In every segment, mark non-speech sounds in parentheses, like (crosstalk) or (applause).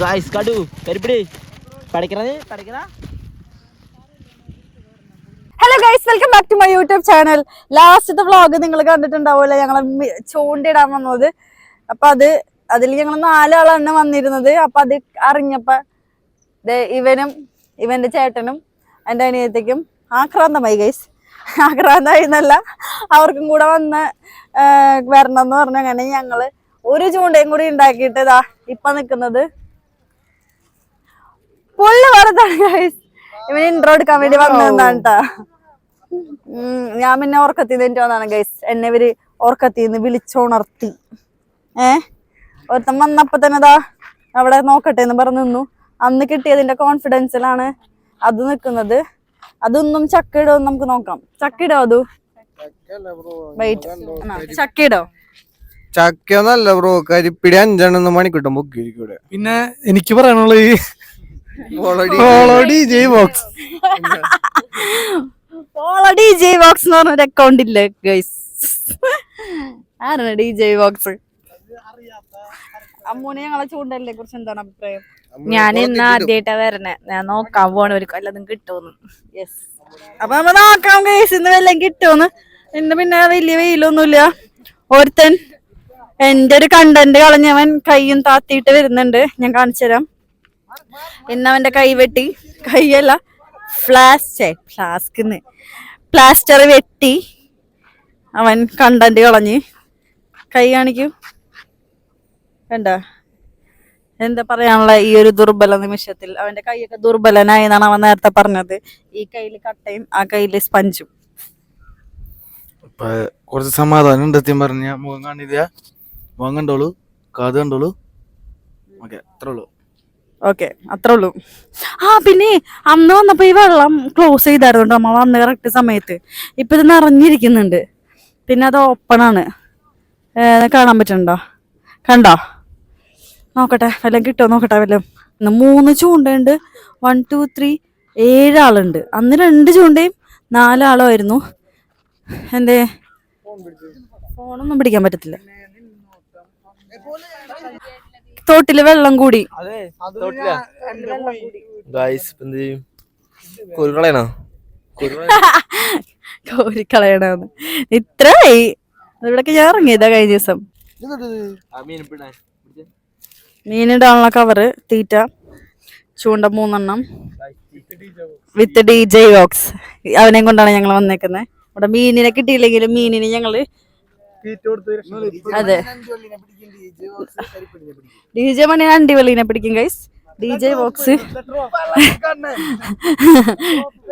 Guys കടു. കരിപ്പിടി പഠിക്കണത് പഠിക്കണ? Hello guys welcome back to my YouTube channel ലാസ്റ്റത്തെ വ്ളോഗ് നിങ്ങൾ കണ്ടിട്ടുണ്ടാവുമല്ലോ. ഞങ്ങൾ ചൂണ്ടിടാൻ വന്നത്. അപ്പൊ അത് അതിൽ ഞങ്ങൾ നാലാളാണ് വന്നിരുന്നത്. അപ്പൊ അത് അറിഞ്ഞപ്പോ ഇവനും ഇവന്റെ ചേട്ടനും എന്റെ അനിയത്തേക്കും ആക്രാന്തമായി ഗൈസ് ആക്രാന്തമായി എന്നല്ല അവർക്കും കൂടെ വന്ന് വരണം എന്ന് പറഞ്ഞാൽ അങ്ങനെ ഞങ്ങൾ ഒരു ചൂണ്ടയും കൂടി ഉണ്ടാക്കിയിട്ട് ഇതാ ഇപ്പൊ നിക്കുന്നത്. പുള്ളി വെറുതാണ് ഗൈസ് ഇവന് ഇൻട്രോ എടുക്കാൻ വേണ്ടി വന്നതാണ് കേട്ടാ ഞാൻ പിന്നെ എനിക്ക് വന്നാണ് ഗൈസ് എന്നെ ഇവർ ഓർക്കത്തിന്ന് വിളിച്ചോണർത്തി. ഏ? ഒരുത്തൻ വന്നപ്പോ തന്നെ ഇതാ അവിടെ നോക്കട്ടെ എന്ന് പറഞ്ഞു നിന്നു. അന്ന് കിട്ടിയതിന്റെ കോൺഫിഡൻസിലാണ് അത് നിക്കുന്നത്. അതൊന്നും ചക്ക നമുക്ക് നോക്കാം. ചക്ക ഇടോ അതു? വെയിറ്റ് ചക്ക ഇടോ ചക്കയൊന്നല്ല ബ്രോ കരിപ്പിടി അഞ്ചെണ്ണം മണിക്കൂട്ടം കിട്ടും ഇവിടെ. പിന്നെ എനിക്ക് പറയാനുള്ളത് ഈ ബോക്സ് ഡി ജെ ബോക്സ് എന്ന് പറഞ്ഞൊരു അക്കൗണ്ട് ഇല്ല ഗൈസ് ആരാണ് ഡി ജെ ബോക്സ് അമ്മൂനെ ഞങ്ങളെ ചൂണ്ടലിനെ കുറിച്ച് എന്താണ് അഭിപ്രായം? ഞാൻ ഇന്ന് ആദ്യമായിട്ടാ വരണേ. ഞാൻ നോക്കാൻ പോണ ഒരു കൊല്ലതും കിട്ടുമെന്ന്. യെസ് അപ്പൊ നമ്മ നോക്കാം ഗൈസ് ഇന്ന് വല്ലതും കിട്ടുമെന്ന്. ഇന്ന് പിന്നെ വലിയ വെയിലൊന്നുമില്ല. ഒരുത്തൻ എന്റെ ഒരു കണ്ടന്റ് കളഞ്ഞവൻ കൈയും താത്തിയിട്ട് വരുന്നുണ്ട്. ഞാൻ കാണിച്ചു തരാം. കൈ വെട്ടി. കൈയല്ല ഫ്ലാസ്റ്റ് ഫ്ലാസ്കിന്ന് പ്ലാസ്റ്റർ വെട്ടി അവൻ കണ്ടന്റ് കളഞ്ഞ്. കൈ കാണിക്കൂ. കണ്ട? എന്താ പറയാനുള്ള ഈ ഒരു ദുർബല നിമിഷത്തിൽ? അവന്റെ കൈയൊക്കെ ദുർബലനായി എന്നാണ് അവൻ നേരത്തെ പറഞ്ഞത്. ഈ കയ്യിൽ കട്ടയും ആ കയ്യിൽ സ്പഞ്ചും. ഇപ്പൊ കുറച്ച് സമാധാനം ഉണ്ട് പറഞ്ഞ മുഖം കാണില്ല. മുഖം കണ്ടോളൂ കാത് കണ്ടോളൂ. ഓക്കെ അത്രേ ഉള്ളൂ. ഓക്കെ അത്രേ ഉള്ളൂ. ആ പിന്നെ അന്ന് വന്നപ്പോ ഈ വെള്ളം ക്ലോസ് ചെയ്തായിരുന്നു നമ്മൾ വന്ന കറക്റ്റ് സമയത്ത്. ഇപ്പൊ ഇത് നിറഞ്ഞിരിക്കുന്നുണ്ട്. പിന്നെ അത് ഓപ്പൺ ആണ്. കാണാൻ പറ്റുന്നുണ്ടോ? കണ്ടോ? നോക്കട്ടെ വല്ലതും കിട്ടുമോ നോക്കട്ടെ വല്ലതും. മൂന്ന് ചൂണ്ടയുണ്ട്. വൺ ടു ത്രീ ഏഴാളുണ്ട് അന്ന് രണ്ട് ചൂണ്ടയും നാലാളുമായിരുന്നു എന്തേ? ഫോണൊന്നും പിടിക്കാൻ പറ്റത്തില്ല. തോട്ടിൽ വെള്ളം കൂടി. ഗായ്സ് എന്ത് ചെയ്യും? കുരുകളയണോ കോരിക്കളയണമെന്ന് (laughs) ഇത്രയായി ഇവിടൊക്കെ ഞാൻ ഇറങ്ങിയതാ കഴിഞ്ഞ ദിവസം. മീനിടാനുള്ള കവറ് തീറ്റ ചൂണ്ട മൂന്നെണ്ണം വിത്ത് ഡി ജെ ബോക്സ്. അവനെയും കൊണ്ടാണ് ഞങ്ങൾ വന്നേക്കുന്നത് ഇവിടെ മീനിനെ കിട്ടിയില്ലെങ്കിലും മീനിന് ഞങ്ങൾ അതെ. ഡി ജെ മണി അണ്ടിവെള്ളിനെ പിടിക്കും. Guys D J box. (laughs)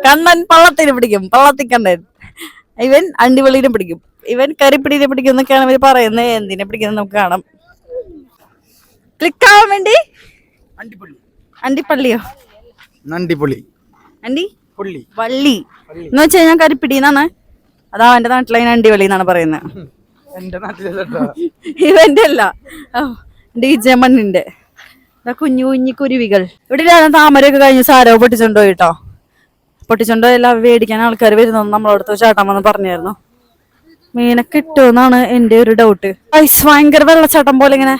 Kannan പള്ളത്തിന് പിടിക്കും പള്ളത്തി കണ്ണൻ. ഇവൻ അണ്ടിവെള്ളിനെ പിടിക്കും. ഇവൻ കരിപ്പിടിനെ പിടിക്കും എന്നൊക്കെയാണ് ഇവർ പറയുന്നത്. എന്തിനെ പിടിക്കുന്നത് നമുക്ക് കാണാം. ക്ലിക്ക് ആവാൻ വേണ്ടി? അണ്ടിപ്പള്ളിയോ? നണ്ടിപ്പൊളി അണ്ടി? പുള്ളി. വള്ളി. എന്ന് വെച്ച് കഴിഞ്ഞാൽ കരിപ്പിടി എന്നാണ് അതാ എന്റെ നാട്ടിൽ അതിന് അണ്ടിവള്ളി എന്നാണ് പറയുന്നത് എന്റെ നാട്ടിലെ ഇവന്റെ അല്ല ഡിജെ മണ്ണിന്റെ. ഇതാ കുഞ്ഞു കുഞ്ഞു കുരുവികൾ. ഇവിടെ താമരയൊക്കെ കഴിഞ്ഞ് സാരോ പൊട്ടിച്ചുണ്ടോ കേട്ടോ പൊട്ടിച്ചുണ്ടോ എല്ലാം മേടിക്കാൻ ആൾക്കാർ വരുന്നു നമ്മളടുത്ത് ചേട്ടാൻ വന്ന് പറഞ്ഞായിരുന്നു. മീനെ കിട്ടുമെന്നാണ് എന്റെ ഒരു ഡൗട്ട് ഐസ് ഭയങ്കര വെള്ളച്ചാട്ടം പോലെ ഇങ്ങനെ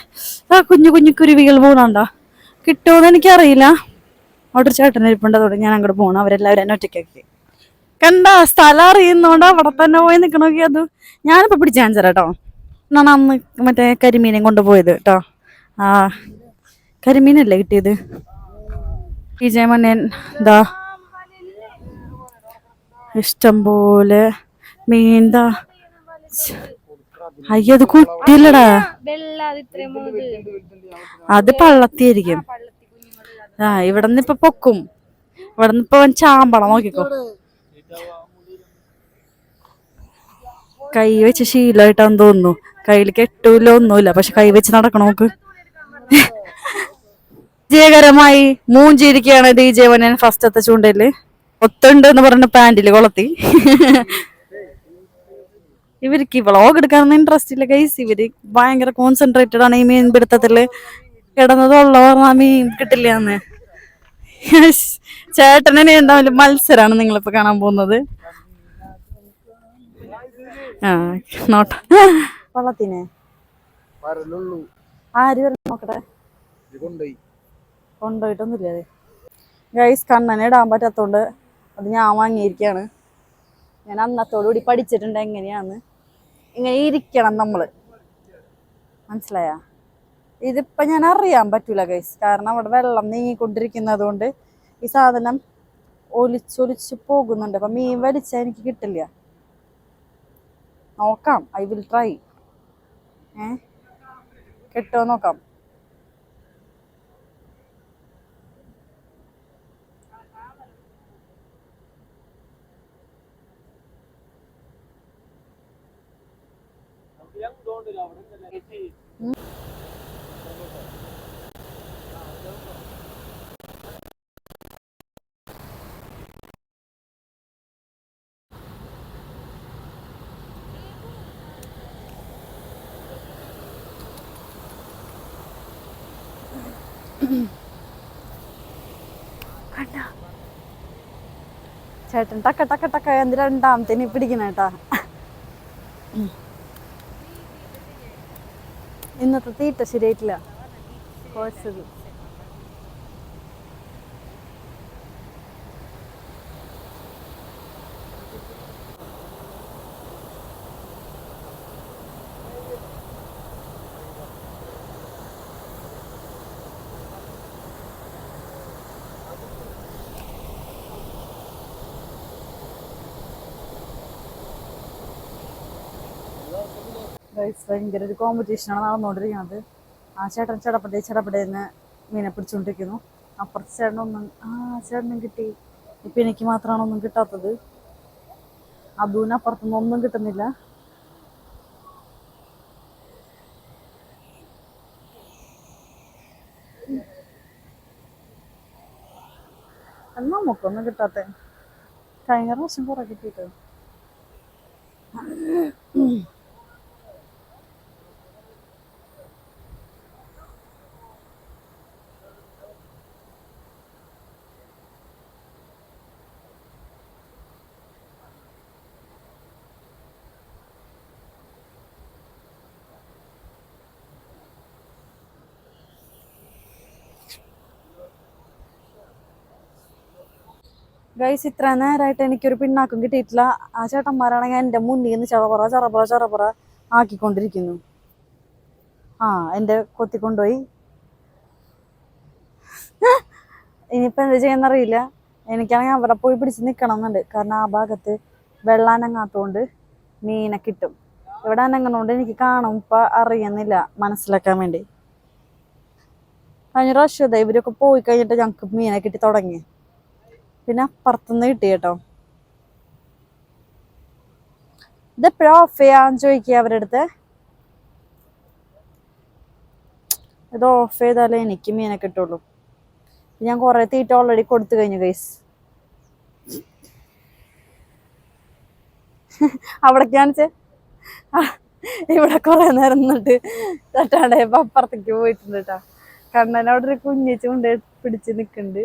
ആ കുഞ്ഞു കുഞ്ഞു കുരുവികൾ പോകുന്നുണ്ടോ കിട്ടുമെന്ന് എനിക്കറിയില്ല. അവിടെ ഒരു ചേട്ടൻ ഇരിപ്പുണ്ട് ഞാൻ അങ്ങോട്ട് പോകണം അവരെല്ലാവരും എന്നെ ഒറ്റയ്ക്കാക്കി. കണ്ട സ്ഥലം അറിയുന്നോണ്ട് അവിടെ തന്നെ പോയി നിക്കണോ അത്. ഞാനിപ്പോ പിടിച്ചാൻ കേട്ടോ എന്നാണ് അന്ന് മറ്റേ കരിമീനെ കൊണ്ടുപോയത് കേട്ടോ ആ കരിമീനല്ലേ കിട്ടിയത്? വിജയ മണ്ണൻ എന്താ ഇഷ്ടം പോലെ മീന്താ അയ്യോ അത് കുട്ടിയില്ലടാ. അത് പള്ളത്തിയായിരിക്കും. ആ ഇവിടെ നിന്ന് ഇപ്പൊ പൊക്കും. ഇവിടെ നിന്ന് ഇപ്പൊ ചാമ്പളം നോക്കിക്കോ. കൈ വെച്ച് ശീലമായിട്ടാന്ന് തോന്നുന്നു. കയ്യിൽ കെട്ടൂല ഒന്നുമില്ല. പക്ഷെ കൈ വെച്ച് നടക്കണം നോക്ക് വിജയകരമായി മൂഞ്ചിരിക്കുകയാണ് ഡി ജെ വനൻ ഫസ്റ്റത്തെ ചൂണ്ടയിൽ. ഒത്തുണ്ട് എന്ന് പറഞ്ഞ പാന്റിൽ കൊളത്തി. ഇവർക്ക് വ്ളോഗ് എടുക്കാനൊന്നും ഇൻട്രസ്റ്റ് ഇല്ല ഗൈസ് ഇവർ ഭയങ്കര കോൺസെൻട്രേറ്റഡ് ആണ് ഈ മീൻ പിടുത്തത്തിൽ. കിടന്നതുള്ള പറഞ്ഞാൽ മീൻ കിട്ടില്ല എന്ന്. ചേട്ടനെ എന്താ മത്സരമാണ് നിങ്ങളിപ്പോ കാണാൻ പോകുന്നത്. നോട്ട വള്ളത്തിനെ. ആര് വരും നോക്കട്ടെ? കൊണ്ടുപോയിട്ടൊന്നുമില്ല അത് ഗൈസ് കണ്ണനെ ഇടാൻ പറ്റാത്തോണ്ട് അത് ഞാൻ വാങ്ങിയിരിക്കുകയാണ്. ഞാൻ അന്നത്തോടുകൂടി പഠിച്ചിട്ടുണ്ട് എങ്ങനെയാന്ന്. ഇങ്ങനെ ഇരിക്കണം നമ്മൾ. മനസ്സിലായാ? ഇതിപ്പോ ഞാൻ അറിയാൻ പറ്റൂല ഗൈസ് കാരണം അവിടെ വെള്ളം നീങ്ങിക്കൊണ്ടിരിക്കുന്നത് കൊണ്ട് ഈ സാധനം ഒലിച്ചൊലിച്ച് പോകുന്നുണ്ട്. അപ്പൊ മീൻ വലിച്ചാൽ എനിക്ക് കിട്ടില്ല. നോക്കാം. ഐ വിൽ ട്രൈ ഏ? കിട്ടുമോ നോക്കാം. ചേട്ടൻ ടക്ക ടക്ക ടക്ക എന്ത് രണ്ടാമത്തേന് പിടിക്കണ കേട്ടാ ഇന്നത്തെ തീറ്റ ശരിയായിട്ടില്ല. കുഴച്ചത് ഗൈസ് ഭയങ്കര ഒരു കോമ്പറ്റീഷനാണ് നടന്നുകൊണ്ടിരിക്കുന്നത്. ആ ചേട്ടൻ ചടപ്പടേ ചടപ്പടേന്ന് മീനെ പിടിച്ചുകൊണ്ടിരിക്കുന്നു. അപ്പുറത്ത് ചേട്ടനൊന്നും ആ ചേട്ടനും കിട്ടി. ഇപ്പം എനിക്ക് മാത്രമാണ് ഒന്നും കിട്ടാത്തത്? അബുവിന് അപ്പുറത്തുനിന്ന് ഒന്നും കിട്ടുന്നില്ല. എന്നാ നമുക്കൊന്നും കിട്ടാത്ത? കഴിഞ്ഞ പ്രാവശ്യം കുറെ കിട്ടിയിട്ട് ഗൈസ് ഇത്ര നേരമായിട്ട് എനിക്കൊരു പിണ്ണാക്കും കിട്ടിയിട്ടില്ല. ആ ചേട്ടന്മാരാണെങ്കിൽ എന്റെ മുന്നിൽ നിന്ന് ചറപറ ചറപറ ചറപറ ആക്കിക്കൊണ്ടിരിക്കുന്നു. ആ എന്റെ കൊത്തിക്കൊണ്ടുപോയി ഇനിയിപ്പോൾ എന്ത് ചെയ്യാന്നറിയില്ല. എനിക്കാണെങ്കിൽ അവിടെ പോയി പിടിച്ച് നിൽക്കണം എന്നുണ്ട് കാരണം ആ ഭാഗത്ത് വെള്ളാനങ്ങാത്തോണ്ട് മീനെ കിട്ടും. ഇവിടെ അനങ്ങുന്നതുകൊണ്ട് എനിക്ക് കാണും ഇപ്പം അറിയുന്നില്ല. മനസ്സിലാക്കാൻ വേണ്ടി. കഴിഞ്ഞ പ്രാവശ്യം ഇവരൊക്കെ പോയി കഴിഞ്ഞിട്ട് ഞങ്ങൾക്ക് മീനെ കിട്ടി തുടങ്ങി. പിന്നെ അപ്പുറത്തുനിന്ന് കിട്ടി കേട്ടോ. ഇതെപ്പോഴാ ഓഫ് ചെയ്യാന്ന് ചോദിക്കുക അവരുടെ അടുത്ത് ഇത് ഓഫ് ചെയ്താലേ എനിക്ക് മീനെ കിട്ടുള്ളൂ. ഞാൻ കുറെ തീറ്റ ഓൾറെഡി കൊടുത്തു കഴിഞ്ഞു ഗൈസ് അവിടെ കാണിച്ചേ? ഇവിടെ കുറെ നേരം നിന്നിട്ട് തട്ടാടെ അപ്പുറത്തേക്ക് പോയിട്ടുണ്ട് കേട്ടോ. കണ്ണൻ അവിടെ ഒരു കുഞ്ഞിച്ച് കൊണ്ട് പിടിച്ച് നിൽക്കുന്നുണ്ട്.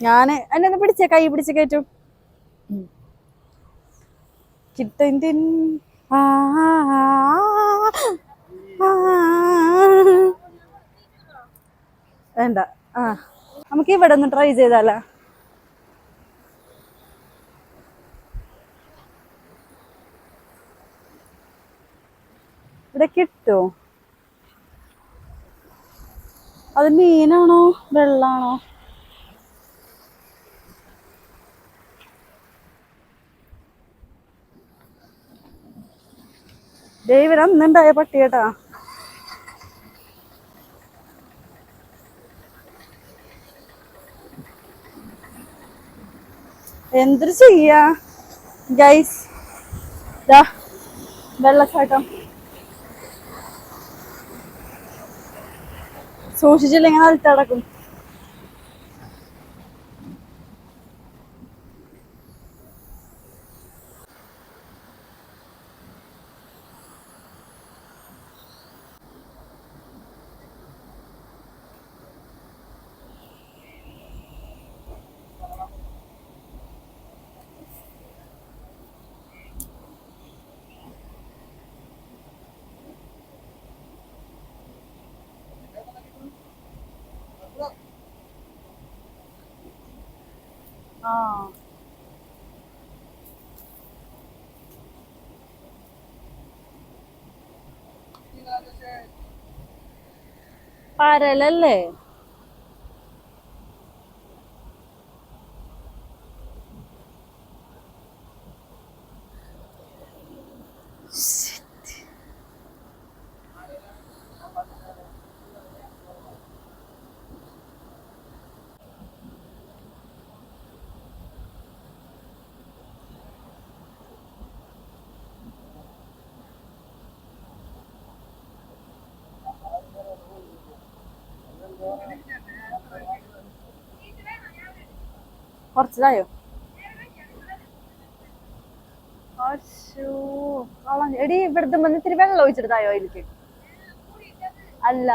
ഞാൻ എന്നെ ഒന്ന് പിടിച്ചേ കൈ പിടിച്ച് കേറ്റും. കിട്ടും. വേണ്ട ആ. നമുക്ക് ഇവിടെ ഒന്ന് ട്രൈ ചെയ്താലോ? ഇവിടെ കിട്ടുമോ അത് മീനാണോ? വെള്ളാണോ? ദൈവം അന്നുണ്ടായ പട്ടിയേട്ടാ എന്തൊരു ചെയ്യാ? ഗൈസ് വെള്ളച്ചാട്ടം. സൂക്ഷിച്ചില്ലെങ്കിൽ അത് ആ പരലല്ലേ കുറച്ചതായോ. എടി ഇവിടുത്തെ വന്ന് ഇത്തിരി വെള്ളം ഒഴിച്ചെടുത്തായോ എനിക്ക് അല്ല.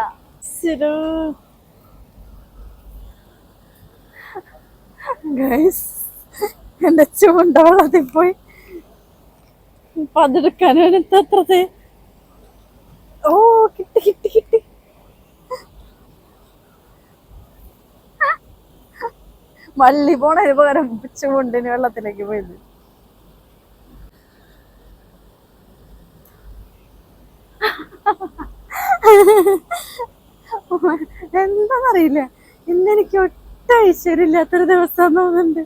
എന്റെ ചൂണ്ട വെള്ളത്തിൽ പോയി. അതെടുക്കാനാണ് എത്രത് ഓ കിട്ടി കിട്ടി കിട്ടി. വള്ളി പോണതിന് പകരം പിച്ചുമുണ്ടിന് വെള്ളത്തിലേക്ക് പോയത്. എന്താന്നറിയില്ല. ഇന്നെനിക്ക് ഒട്ട ഐശ്വര്യമില്ലാത്തൊരു ദിവസം തോന്നുന്നുണ്ട്.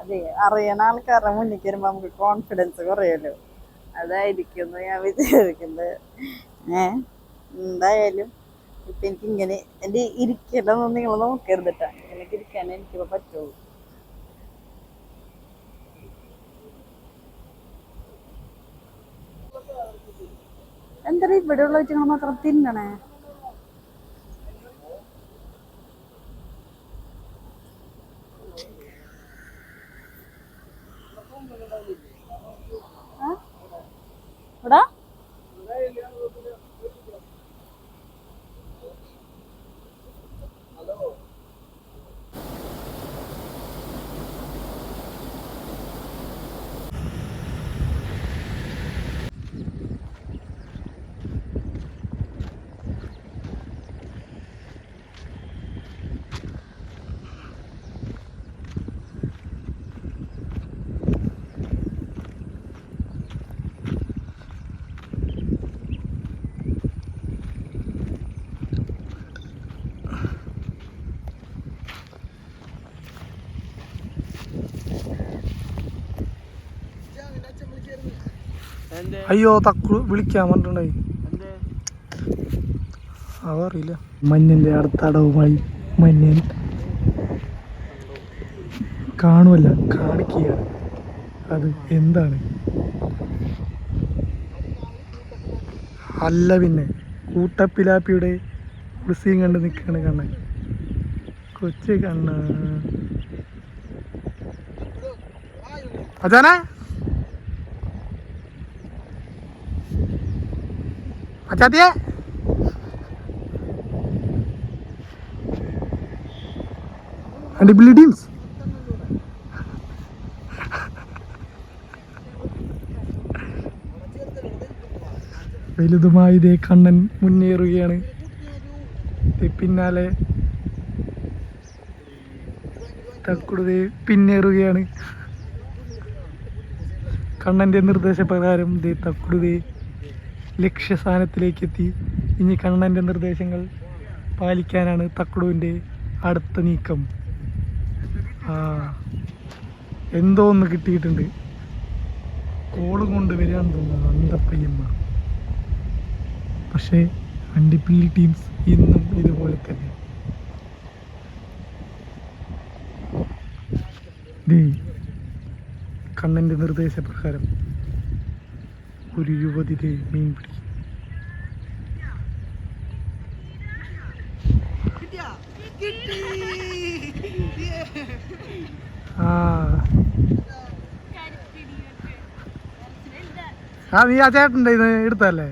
അതെ അറിയണ ആൾക്കാരുടെ മുന്നിൽ വരുമ്പോ നമുക്ക് കോൺഫിഡൻസ് കുറയല്ലോ അതായിരിക്കുന്നു ഞാൻ വിചാരിക്കുന്നത്. ഏ? എന്തായാലും ഇപ്പൊ എനിക്ക് ഇങ്ങനെ എന്റെ ഇരിക്കലൊന്നും നിങ്ങൾ നോക്കരുതിട്ടാ എനിക്ക് ഇരിക്കാൻ എനിക്ക് പറ്റുള്ളൂ. എന്താ ഇവിടെ ഉള്ള നിങ്ങൾ മാത്രം തിന്നണേ? ആ? അയ്യോ തക്കു വിളിക്കാൻ പറഞ്ഞിട്ടുണ്ടായി. അതറിയില്ല. മഞ്ഞിന്റെ അടുത്ത അടവുമായി മഞ്ഞൻ. കാണുമല്ല കാണിക്കുക അത് എന്താണ്? അല്ല പിന്നെ കൂട്ടപ്പിലാപ്പിയുടെ കുളിസിയും കണ്ട് നിൽക്കണ കണ്ണൻ. കൊച്ചു കണ്ണ അച്ഛനെ അച്ചാത്തിയെ അടിപൊളി ടീംസ് വലുതുമായി ഇതേ കണ്ണൻ മുന്നേറുകയാണ്. പിന്നാലെ തക്കുടതേ പിന്നേറുകയാണ്. കണ്ണന്റെ നിർദ്ദേശപ്രകാരം ദേ തക്കുടുതേ ലക്ഷ്യസ്ഥാനത്തിലേക്ക് എത്തി ഇനി കണ്ണന്റെ നിർദ്ദേശങ്ങൾ പാലിക്കാനാണ് തക്കുടുവിന്റെ അടുത്ത നീക്കം. ആ എന്തോ ഒന്ന് കിട്ടിയിട്ടുണ്ട്. കോൾ കൊണ്ട് വരികയാന്ന് തോന്നുന്നു അന്തപ്പയ്യമ്മ. പക്ഷേ അണ്ടിപ്പിള്ളി ടീംസ് ഇന്നും ഇതുപോലെ തന്നെ. കണ്ണന്റെ നിർദ്ദേശപ്രകാരം ഒരു യുവതി മീൻ പിടിക്കും ആ. ആ നീ ആ ചേട്ടന്റെ ഇത് എടുത്തല്ലേ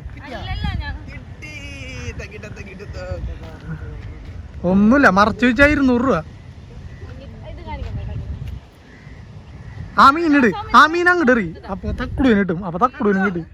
ഒന്നുമില്ല മറച്ചു വെച്ചാൽ ഇരുന്നൂറ് രൂപ. ആ മീൻ ഇട്. ആ മീൻ അങ്ങോട്ട് എറി അപ്പൊ തക്കുടുവിന് കിട്ടും അപ്പൊ തക്കുടുവിനും കിട്ടും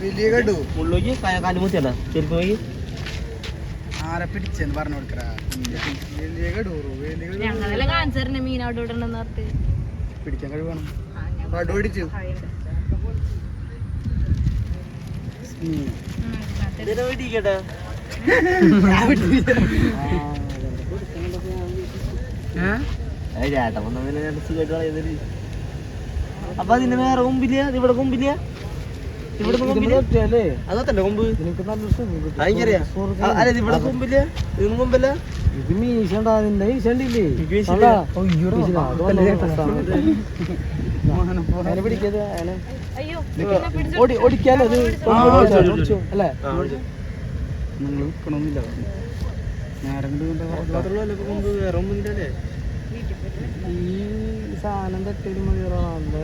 വലിയ കടു. മുള്ളോക്ക് കാലുമുത്തിയല്ല ചെരുപ്പ് നോക്കി ആരെ പിടിച്ചെന്ന് പറഞ്ഞു കൊടുക്കറാ വലിയ കടു വലിയ കടു. ഞങ്ങളെല്ലാം കാണിച്ചു മീൻ അവിടെ പിടിക്കാൻ കഴിവാണ്. കടു പിടിച്ചു. (laughs) അപ്പൊ അതിന്റെ വേറെ കൊമ്പില്ല ഇവിടെ കൊമ്പില്ല അതല്ലേ കൊമ്പ്? അല്ല ഇവിടെ കൊമ്പില്ല ഇതൊന്നും കൊമ്പല്ല ഇത് മീശണ്ട അതിന്റെ ഈശണ്ടില്ലേ ഓടിക്കാലോ അല്ലേ? നിങ്ങൾ വിൽക്കണമെന്നില്ല ഈ സാധനം തട്ടേൽ മതിയാറാണ്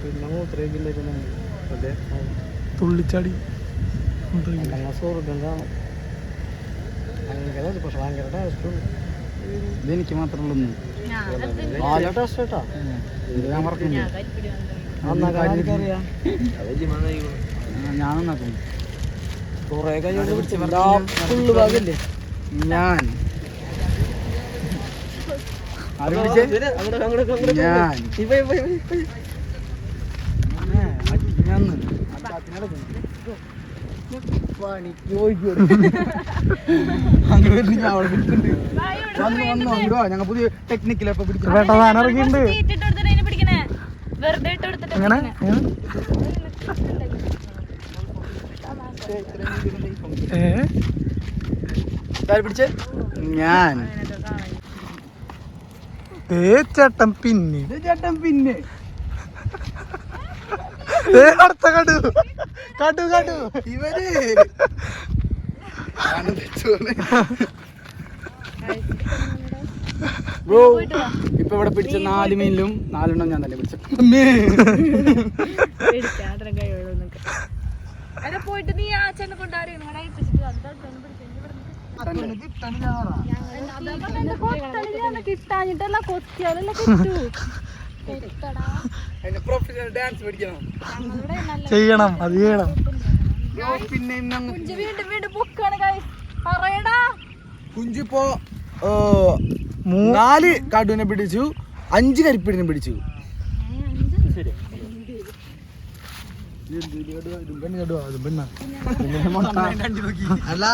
പിന്നെ മൂത്രയ്ക്കില്ലായിരുന്നു അതെ. തുള്ളിച്ചാടി. എനിക്ക് കാണും ഭയങ്കര പക്ഷെ ഭയങ്കര ടേസ്റ്റ് മാത്രമേ ഉള്ളൂ നല്ല ടേസ്റ്റ് കേട്ടോ ഞാൻ ഞാൻ കൊറേ കഴിഞ്ഞ ഫുള്ള് ഭാഗല്ലേ? ഞാൻ. അങ്ങനെ വരുന്നു അവിടെ വന്നു വന്നു ഞങ്ങൾ പുതിയ ടെക്നിക്കിലൊക്കെ പിടിച്ചു വേട്ട സാധനം ഇറങ്ങിയിട്ടുണ്ട് എങ്ങനെ പിടിച്ചേ ഞാൻ. ഏ? ചേട്ടൻ പിന്നെ. ചേട്ടൻ പിന്നെ. അടുത്ത കടു കടു കണ്ടു. ഇവർ ബ്രോ ഇപ്പൊ ഇവിടെ പിടിച്ച നാല് മീനിലും നാലെണ്ണം ഞാൻ തന്നെ പിടിച്ച. പോയിട്ട് നീ ആ ചെന്നെ കിട്ടാഞ്ഞിട്ടല്ല കൊത്തിയാലല്ല കിട്ടൂ. പ്രൊഫഷണൽ ഡാൻസ് പഠിക്കണം. (laughs) ചെയ്യണം അത് ചെയ്യണം. പിന്നെ കുഞ്ചു വീണ്ടും വീണ്ടും. പറയടാ. കുഞ്ചിപ്പോ നാല് കടുവിനെ പിടിച്ചു അഞ്ച് കരിപ്പിടിനെ പിടിച്ചു. അല്ല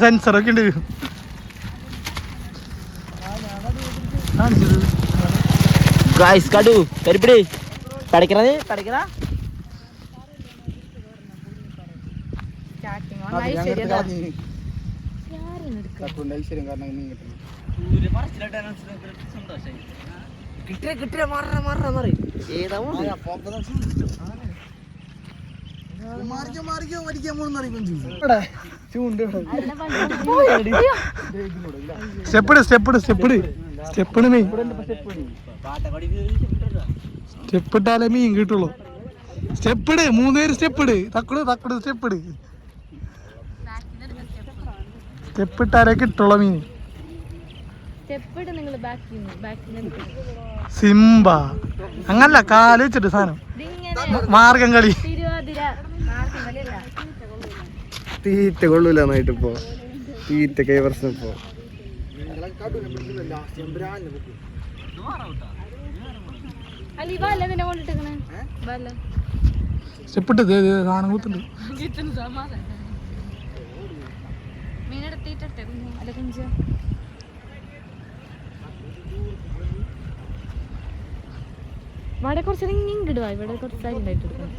സെൻസർ ഒക്കെ ഉണ്ട്. ഗായ്സ് കടു കരിപ്പിടി കിട്ടിയ കിട്ടിയ മാറ മാറ മാറി. മാറിക്കോ മാറിക്കോ പോകുന്ന കുഞ്ചു സ്റ്റെപ്പിട് സ്റ്റെപ്പിട് സ്റ്റെപ്പിട് സ്റ്റെപ്പിട് മീൻ സ്റ്റെപ്പ് ഇട്ടാലേ മീൻ കിട്ടുള്ളൂ. ഇട് മൂന്നേര് ഇട്. തക്കട് തക്കട് സ്റ്റെപ്പിട് സ്റ്റെപ്പ് ഇട്ടാലേ കിട്ടുള്ളൂ മീൻ. Step Simba. അങ്ങനല്ല കാൽ വെച്ചിട്ട് സാധനം. മാർഗം കളി. തിരുവാതിര. ഇപ്പോ. തീറ്റ കൊള്ളൂല ഇപ്പൊ. തീറ്റ കൈ പ്രശ്നം ഇപ്പൊ അല്ല നിന്നെ കൊണ്ടിട്ടേക്കണേ? വല്ല സ്റ്റെപ്പിട്ട് കുത്തുണ്ട് മീനെടുത്തിട്ടെ അല്ല കുഞ്ച. ഇവിടെ കുറച്ച് ഇങ്ങിടുവാ ഇവിടെ കുറച്ച് സാരി ഉണ്ടായിട്ട് എടുക്കണം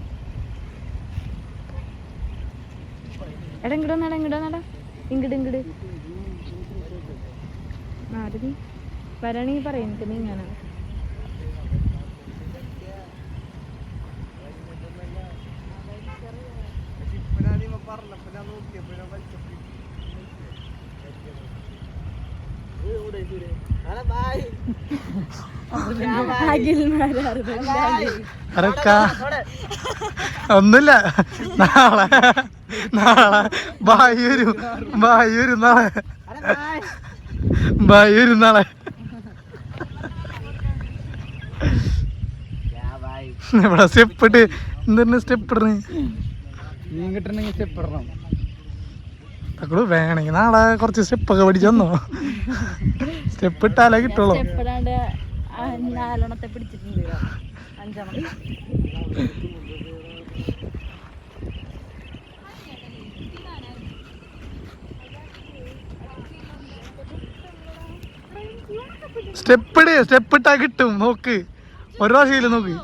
എടാ ഇങ്ങോട്ട് വന്നാടാ ഇങ്ങോട്ട് വന്നാടാ. ഇങ്ങട് ഇങ്ങട്. ആര് നീ വരാണെങ്കിൽ പറയാം എനിക്ക് നീ ഞാനാ അരക്കാ. ഒന്നുമില്ല. നാളെ. നാളെ. ബായി വരും ബായി വരും നാളെ. ബായി ഇരുന്നാളെ നാളെ ഇവിടെ സ്റ്റെപ്പ് ഇട്ട്? എന്തിനാ സ്റ്റെപ്പ് ഇടണ്? മീൻ കിട്ടണമെങ്കിൽ സ്റ്റെപ്പ് ഇടണം. തക്കളു വേണമെങ്കിൽ നാളെ കുറച്ച് സ്റ്റെപ്പൊക്കെ പഠിച്ചു വന്നോ? സ്റ്റെപ്പ് ഇട്ടാലേ കിട്ടുള്ളൂ. നാലെണ്ണത്തെ പിടിച്ചിട്ടുണ്ട്. അഞ്ചെണ്ണം സ്റ്റെപ്പ് ഇട് സ്റ്റെപ്പ് ഇട്ടാ കിട്ടും നോക്ക്. ഒരു പ്രാവശ്യം നോക്ക്.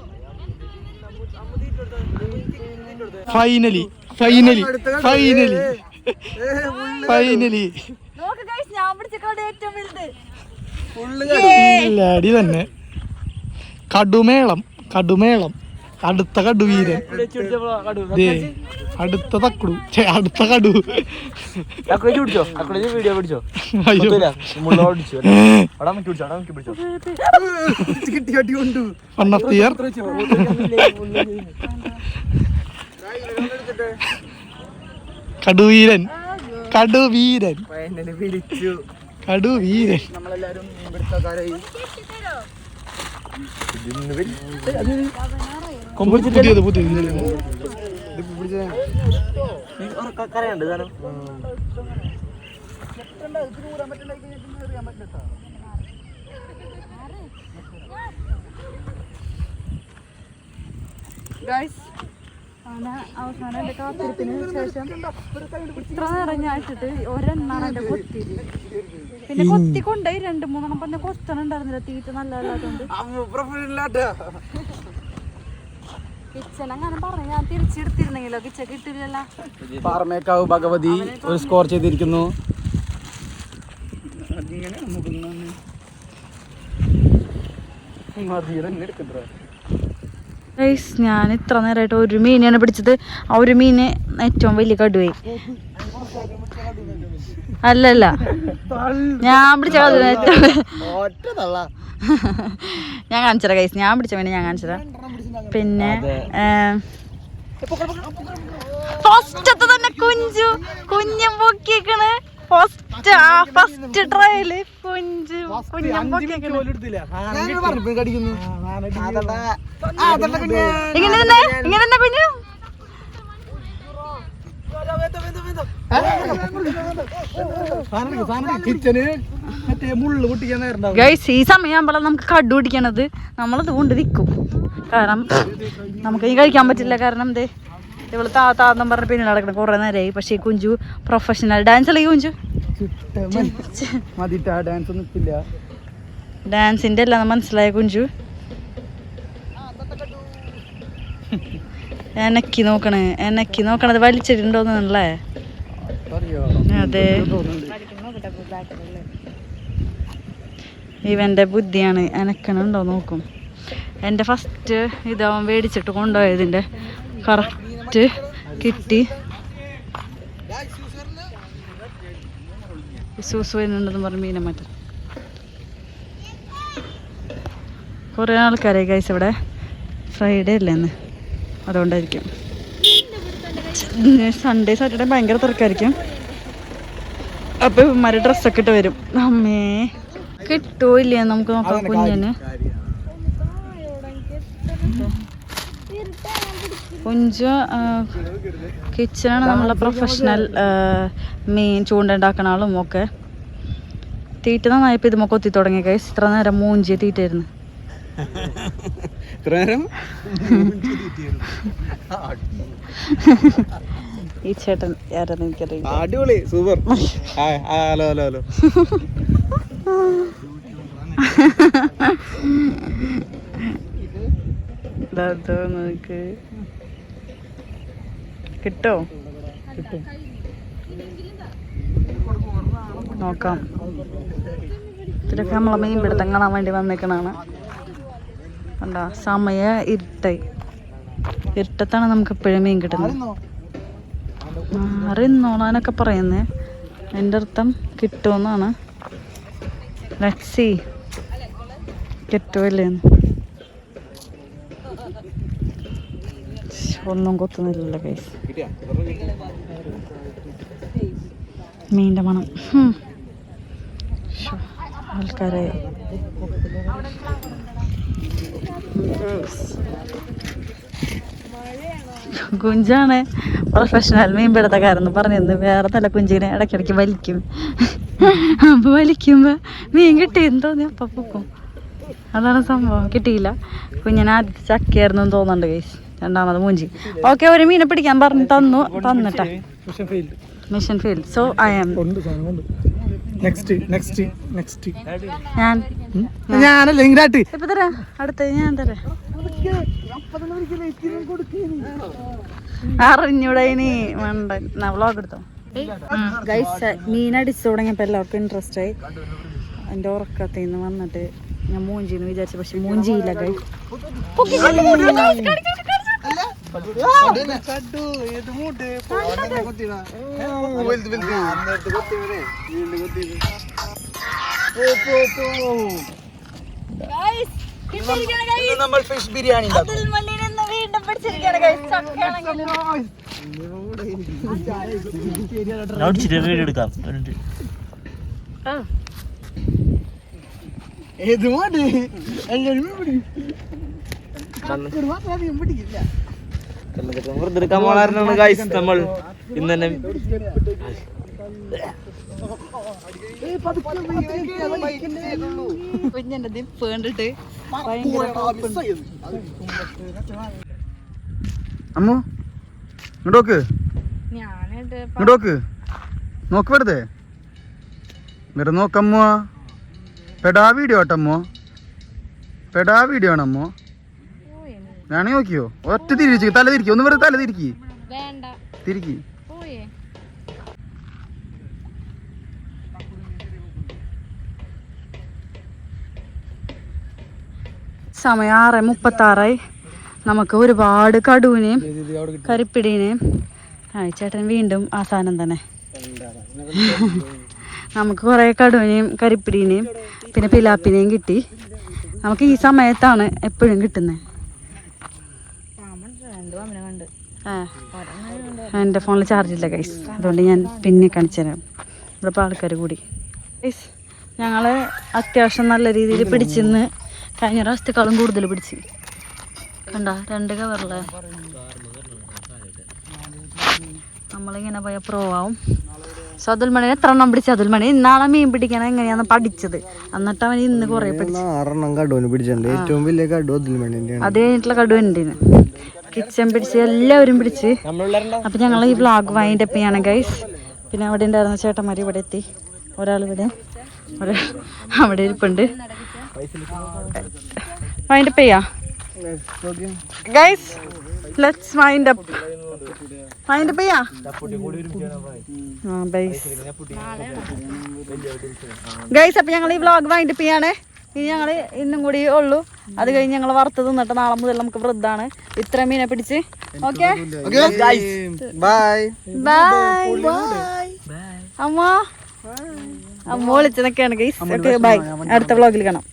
ഫൈനലി ഫൈനലി ഫൈനലി ഫൈനലി അടി തന്നെ. കടുമേളം കടുമേളം. അടുത്ത കടുവീരൻ. അടുത്ത തക്കുടു അടുത്ത കടു അക്കുടേജ് പിടിച്ചോ? അക്കുടേജ് വീഡിയോ പിടിച്ചോ? അയ്യോ. മുള്ള പിടിച്ചോ. അവിടെ മുക്കി പിടിച്ചോ? അവിടെ മുക്കി പിടിച്ചോ? കിട്ടി കട്ടി കൊണ്ടു. വൺ ഓഫ് ദി ഇയർ കടുവീരൻ. കടുവീരൻ. ഫൈനലി പിടിച്ചു കടുവീരൻ. നമ്മളെല്ലാരും മീൻ പിടുത്തക്കാരായി പുതിയത് പുതിയത്. കരയുണ്ട് സാധനം ഗൈസ് അവസാനം എന്റെ കാത്തിരിപ്പിന് ശേഷം ഇത്ര നേരം ഒരെണ്ണാണ് എന്റെ കൊത്തി പിന്നെ കൊത്തി കൊണ്ടുപോയി രണ്ട് മൂന്നെണ്ണം പറഞ്ഞ കൊത്തണുണ്ടായിരുന്നില്ല തീറ്റ നല്ല അല്ലാത്തതുകൊണ്ട് കിച്ചൺ. അങ്ങനെ പറഞ്ഞു. ഞാൻ തിരിച്ചെടുത്തിരുന്നെങ്കിലോ? കിച്ച കിട്ടില്ലല്ലോ പാറമേക്കാവ് ഭഗവതി ഒരു സ്കോർ ചെയ്തിരിക്കുന്നു. ഞാൻ ഇത്ര നേരമായിട്ട് ഒരു മീനാണ് പിടിച്ചത്. ആ ഒരു മീന് ഏറ്റവും വലിയ കടുവായി. അല്ലല്ല. ഞാൻ പിടിച്ച ഞാൻ കാണിച്ചറ കൈസ് ഞാൻ പിടിച്ച മീനെ ഞാൻ കാണിച്ചറ പിന്നെ ഫസ്റ്റത്തെ തന്നെ കുഞ്ചു. കുഞ്ഞം പൊക്കിയേക്കണ്. ഫസ്റ്റ് ആ ഫസ്റ്റ് ട്രയൽ കുഞ്ചു. കുഞ്ഞം പൊക്കിയേക്കണ്. ഇങ്ങനെ തന്നെ? ഇങ്ങനെ തന്നെ കുഞ്ഞു? കിച്ചന് മറ്റേ മുള്ളു പൊട്ടിക്കാൻ നേരം ഗൈസ് ഈ സമയമാകുമ്പോഴാണ് നമുക്ക് കടു പിടിക്കണത്. നമ്മളത് കൊണ്ട് നിൽക്കും കാരണം നമുക്ക് ഈ കഴിക്കാൻ പറ്റില്ല. കാരണം എന്തേ ഇവൾ താ താന്നും പറഞ്ഞ പിന്നെ നടക്കണം കുറെ നേരമായി പക്ഷേ കുഞ്ചു പ്രൊഫഷണൽ ഡാൻസ് അല്ലേ കുഞ്ചു? ഡാൻസ് ഡാൻസിന്റെ അല്ല മനസ്സിലായ കുഞ്ചു? എനക്കി നോക്കണേ എനക്കി നോക്കണത് വലിച്ചിട്ടുണ്ടോന്നല്ലേ? അതെ. ഇവന്റെ ബുദ്ധിയാണ് എനക്കണുണ്ടോ നോക്കും. എന്റെ ഫസ്റ്റ് ഇതവൻ മേടിച്ചിട്ട് കൊണ്ടുപോയതിന്റെ കറക്റ്റ് കിട്ടി. സൂസ് വരുന്നുണ്ടെന്ന് പറഞ്ഞ് മീനെ മാറ്റും കുറേ ആൾക്കാരായി കൈസ് ഇവിടെ. ഫ്രൈഡേ അല്ലേ ഇന്ന്? അതുകൊണ്ടായിരിക്കും. സൺഡേ സാറ്റർഡേ ഭയങ്കര തിരക്കായിരിക്കും. അപ്പൊ ഇവന്മാര് ഡ്രസ്സൊക്കെ ഇട്ട് വരും. അമ്മേ കിട്ടുമോ ഇല്ല നമുക്ക് നോക്കാം കുഞ്ഞിന്? കുഞ്ചു കിച്ചണാണ് നമ്മളെ പ്രൊഫഷണൽ മീൻ ചൂണ്ടുണ്ടാക്കണ ആളും ഒക്കെ. തീറ്റ നന്നായപ്പോൾ ഇതുമൊക്കെ ഒത്തി തുടങ്ങി കൈസ് ഇത്ര നേരം മൂഞ്ചിയ തീറ്റായിരുന്നു ഈ ചേട്ടൻ ആരാന്ന് എനിക്കറിയില്ല. അടിപൊളി സൂപ്പർ. Hello hello hello. നോക്ക് കിട്ടോ? കിട്ടും. നോക്കാം. ഇത്രയൊക്കെ നമ്മളെ മീൻ പിടുത്തം കാണാൻ വേണ്ടി വന്നേക്കണാണ് കണ്ടാ? സമയ ഇരുട്ടായി ഇരുട്ടത്താണ് നമുക്ക് എപ്പോഴും മീൻ കിട്ടുന്നത്. അറിയുന്നോളാനൊക്കെ പറയുന്നേ. എന്റെ അർത്ഥം കിട്ടുമെന്നാണ്. ലക്സി കിട്ടുമല്ലേന്ന് ഒന്നും കൊത്തുന്നില്ലല്ലോ കൈസ് മീന്റെ മണം. ആൾക്കാരെ. കുഞ്ചാണ് പ്രൊഫഷണൽ മീൻപിടുത്തക്കാരെന്ന് പറഞ്ഞിരുന്നു. വേറെ തല കുഞ്ചിനെ ഇടയ്ക്കിടയ്ക്ക് വലിക്കും. അപ്പൊ വലിക്കുമ്പോ മീൻ കിട്ടിയെന്ന് തോന്നി അപ്പൊ പൊക്കും. അതാണ് സംഭവം. കിട്ടിയില്ല. കുഞ്ഞിനെ ആദ്യത്തെ ചക്കയായിരുന്നു എന്ന് തോന്നുന്നുണ്ട് കേസ് രണ്ടാമത് മൂഞ്ചി. ഓക്കെ ഒരു മീനെ പിടിക്കാൻ പറഞ്ഞു തന്നു. തന്നിട്ടാ. Mission field so I am next next next ഞാൻ. ഞാനല്ല? ഇങ്ങോട്ട്. ഇപ്പൊ തരാം. അടുത്ത ഞാൻ തരാം. അറിഞ്ഞൂടെ ഇനി. വേണ്ട. വ്ളോഗ് എടുത്തോ. ഗൈസ് മീനടിച്ചു തുടങ്ങിയപ്പോൾ എല്ലാവർക്കും ഇൻട്രസ്റ്റ് ആയി. എന്റെ ഉറക്കത്തിൽ നിന്ന് വന്നിട്ട് ഞാൻ മൂഞ്ചിന്ന് വിചാരിച്ചു പക്ഷെ മൂഞ്ചിയില്ല ഗൈസ് നമ്മൾ ഫിഷ് ബിരിയാണി വീഡിയോ എടുക്കാം. ഏത് മോട്ട് എല്ലാവരും പിടിക്കില്ല. വെറുതെ എടുക്കാൻ പോണായിരുന്നു ഗൈസ് നമ്മൾ? ഇന്ന് തന്നെ അമ്മു ഇങ്ങോട്ടോക്ക് നോക്ക്. ഞാനിത് ഇങ്ങോട്ട് നോക്ക്. നോക്ക് വെറുതെ. വെറുതെ നോക്കമ്മോ പെടാ വീഡിയോ ആട്ടമ്മോ പെടാ വീഡിയോ ആണമ്മോ വേണമെങ്കിൽ നോക്കിയോ? ഒറ്റ തിരിച്ചു. തല തിരിക്കോ. ഒന്ന് വെറുതെ തല തിരിക്കി. വേണ്ട. തിരിക്കി. പോയേ. സമയം ആറ് മുപ്പത്താറായി. നമുക്ക് ഒരുപാട് കടുവിനെയും കരിപ്പിടീനെയും ചേട്ടൻ വീണ്ടും അവസാനം തന്നെ. നമുക്ക് കുറേ കടുവിനെയും കരിപ്പിടീനെയും പിന്നെ പിലാപ്പിനെയും കിട്ടി. നമുക്ക് ഈ സമയത്താണ് എപ്പോഴും കിട്ടുന്നത് ആ എന്റെ ഫോണിൽ ചാർജ് ഇല്ല ഗൈസ് അതുകൊണ്ട് ഞാൻ പിന്നെ കാണിച്ചു തരാം. ഇവിടെ ഇപ്പോൾ ആൾക്കാർ കൂടി. ഗൈസ് ഞങ്ങൾ അത്യാവശ്യം നല്ല രീതിയിൽ പിടിച്ചിന്ന് കഴിഞ്ഞ പ്രാവശ്യത്തെക്കാളും കൂടുതൽ പിടിച്ച്. കണ്ട രണ്ട് കവറിൽ നമ്മളിങ്ങനെ പോയ പ്രോ ആവും. സോ അതുൽമണി എത്ര എണ്ണം പിടിച്ച? അതുൽമണി ഇന്നാളെ മീൻ പിടിക്കാൻ എങ്ങനെയാന്ന് പഠിച്ചത്. എന്നിട്ട് അവൻ ഇന്ന് കൊറേ പിടിച്ചു. ആറെണ്ണം കടുവന് പിടിച്ചിട്ടുണ്ട്. ഏറ്റവും വലിയ അത് കഴിഞ്ഞിട്ടുള്ള കടുവന്റെ കിച്ചൻ പിടിച്ച് എല്ലാവരും പിടിച്ച്. അപ്പൊ ഞങ്ങൾ ഈ വ്ളോഗ് വൈൻഡ് അപ്പ് ചെയ്യാണ് ഗൈസ് പിന്നെ അവിടെ ഉണ്ടായിരുന്ന ചേട്ടന്മാർ ഇവിടെ എത്തി. ഒരാൾ ഇവിടെ അവിടെ ഇരിപ്പുണ്ട്. വൈൻഡ് അപ്പ് ചെയ്യാ. Guys let's wind up wind guys അപ്പൊ ഞങ്ങൾ ഈ വ്ളോഗ് വൈൻഡ് അപ്പ് ചെയ്യാണ്. ഇനി ഞങ്ങൾ ഇന്നും കൂടി ഉള്ളൂ. അത് കഴിഞ്ഞ് ഞങ്ങൾ വറുത്ത് തിന്നിട്ട് നാളെ മുതൽ നമുക്ക് വൃദ്ധാണ്. ഇത്ര മീനെ പിടിച്ച്. ഓക്കെ? ബൈ ബൈ അമ്മ. അമ്മ വിളിച്ചതൊക്കെയാണ് ഗൈസ് ഓക്കെ ബൈ അടുത്ത വ്ളോഗിൽ കാണാം.